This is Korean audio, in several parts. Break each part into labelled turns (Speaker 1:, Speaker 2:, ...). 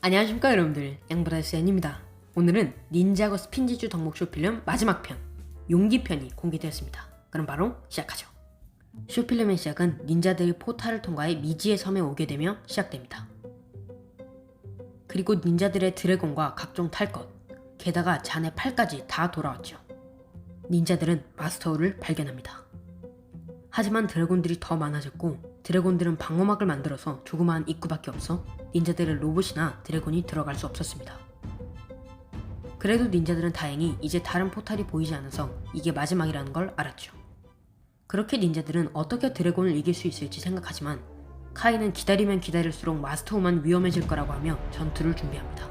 Speaker 1: 안녕하십니까 여러분들. 양브라스연입니다. 오늘은 닌자고 스핀지주 덕목 쇼필름 마지막 편 용기편이 공개되었습니다. 그럼 바로 시작하죠. 쇼필름의 시작은 닌자들이 포탈을 통과해 미지의 섬에 오게 되며 시작됩니다. 그리고 닌자들의 드래곤과 각종 탈것 게다가 잔의 팔까지 다 돌아왔죠. 닌자들은 마스터우를 발견합니다. 하지만 드래곤들이 더 많아졌고 드래곤들은 방어막을 만들어서 조그마한 입구밖에 없어 닌자들의 로봇이나 드래곤이 들어갈 수 없었습니다. 그래도 닌자들은 다행히 이제 다른 포탈이 보이지 않아서 이게 마지막이라는 걸 알았죠. 그렇게 닌자들은 어떻게 드래곤을 이길 수 있을지 생각하지만 카이는 기다리면 기다릴수록 마스터우만 위험해질 거라고 하며 전투를 준비합니다.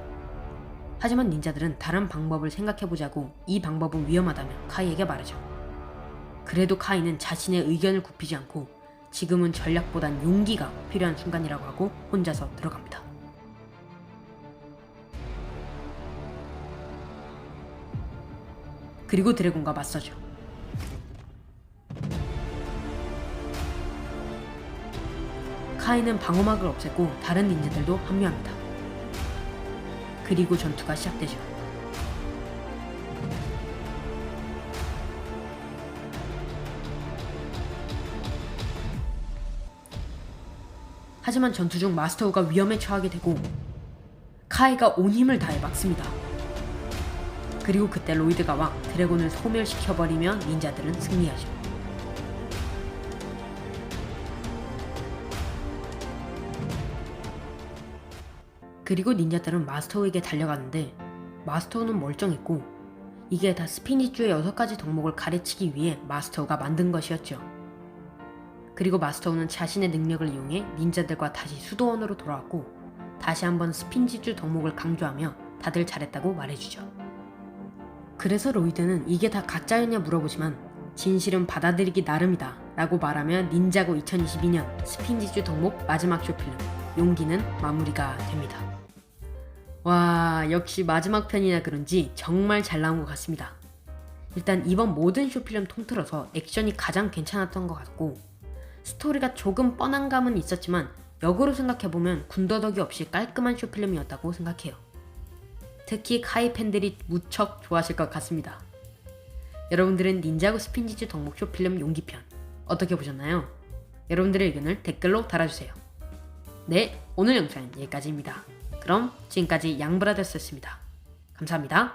Speaker 1: 하지만 닌자들은 다른 방법을 생각해보자고 이 방법은 위험하다며 카이에게 말하죠. 그래도 카이는 자신의 의견을 굽히지 않고 지금은 전략보단 용기가 필요한 순간이라고 하고 혼자서 들어갑니다. 그리고 드래곤과 맞서죠. 카이는 방어막을 없애고 다른 닌자들도 합류합니다. 그리고 전투가 시작되죠. 하지만 전투 중 마스터 우가 위험에 처하게 되고 카이가 온 힘을 다해 막습니다. 그리고 그때 로이드가 와 드래곤을 소멸시켜버리며 닌자들은 승리하죠. 그리고 닌자들은 마스터우에게 달려가는데 마스터우는 멀쩡했고 이게 다 스피니쭈의 여섯 가지 덕목을 가르치기 위해 마스터우가 만든 것이었죠. 그리고 마스터우는 자신의 능력을 이용해 닌자들과 다시 수도원으로 돌아왔고 다시 한번 스핀지주 덕목을 강조하며 다들 잘했다고 말해주죠. 그래서 로이드는 이게 다 가짜였냐 물어보지만 진실은 받아들이기 나름이다 라고 말하며 닌자고 2022년 스핀지주 덕목 마지막 쇼필름 용기는 마무리가 됩니다. 와 역시 마지막 편이라 그런지 정말 잘 나온 것 같습니다. 일단 이번 모든 쇼필름 통틀어서 액션이 가장 괜찮았던 것 같고 스토리가 조금 뻔한 감은 있었지만 역으로 생각해보면 군더더기 없이 깔끔한 쇼필름이었다고 생각해요. 특히 카이 팬들이 무척 좋아하실 것 같습니다. 여러분들은 닌자고 스핀지즈 덕목 쇼필름 용기편 어떻게 보셨나요? 여러분들의 의견을 댓글로 달아주세요. 네, 오늘 영상은 여기까지입니다. 그럼 지금까지 양브라더스였습니다. 감사합니다.